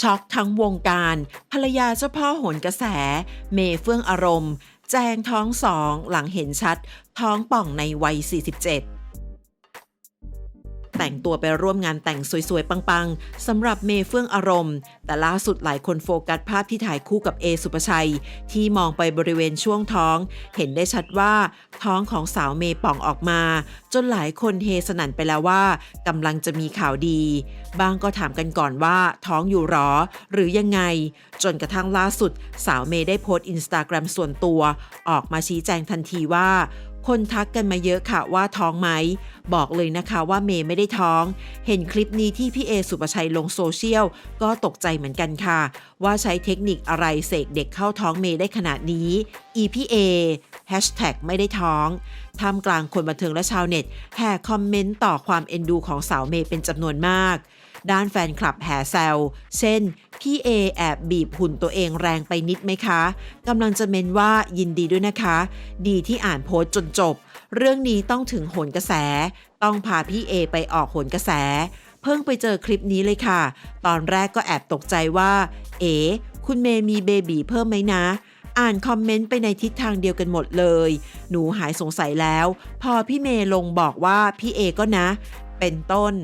ช็อกทั้งวงการ ภรรยาเจ้าพ่อโหนกระแส เมเฟื่องอารมณ์ แจงท้องสองหลังเห็นชัด ท้องป่องในวัย 47 แต่งตัวไปร่วมงานแต่งสวยๆ ปังๆสำหรับเมเฟื่องอารมณ์ แต่ล่าสุดหลายคนโฟกัสภาพที่ถ่ายคู่กับเอสุปชัย ที่มองไปบริเวณช่วงท้อง เห็นได้ชัดว่าท้องของสาวเมป่องออกมา จนหลายคนเฮสนั่นไปแล้วว่ากำลังจะมีข่าวดี บางก็ถามกันก่อนว่าท้องอยู่หรอ หรือยังไง จนกระทั่งล่าสุด สาวเมได้โพสต์อินสตาแกรมส่วนตัว ออกมาชี้แจงทันทีว่า คนทักกันมาเยอะค่ะว่าท้องไหม บอกเลยนะคะว่าเมย์ไม่ได้ท้อง เห็นคลิปนี้ที่พี่เอสุปชัยลงโซเชียล ก็ตกใจเหมือนกันค่ะ ว่าใช้เทคนิคอะไรเสกเด็กเข้าท้องเมย์ได้ขนาดนี้ EPA แฮชแท็กไม่ได้ท้องท่ามกลางคนบันเทิงและชาวเน็ตแห่คอมเมนต์ต่อความเอ็นดูของสาวเมย์เป็นจำนวนมาก ด้านแฟนคลับแห่แซวเช่น พี่เอแอบบีบหุ่นตัวเองแรงไปนิดไหมคะกำลังจะเมนว่ายินดีด้วยนะคะ ดีที่อ่านโพสต์จนจบ เรื่องนี้ต้องถึงหนกระแส ต้องพาพี่เอไปออกหนกระแส เพิ่งไปเจอคลิปนี้เลยค่ะ ตอนแรกก็แอบตกใจว่า เอ๋คุณเมย์มีเบบีเพิ่มไหมนะอ่านคอมเมนต์ไปในทิศทางเดียวกันหมดเลย หนูหายสงสัยแล้ว พอพี่เมย์ลงบอกว่าพี่เอก็นะ เป็นต้น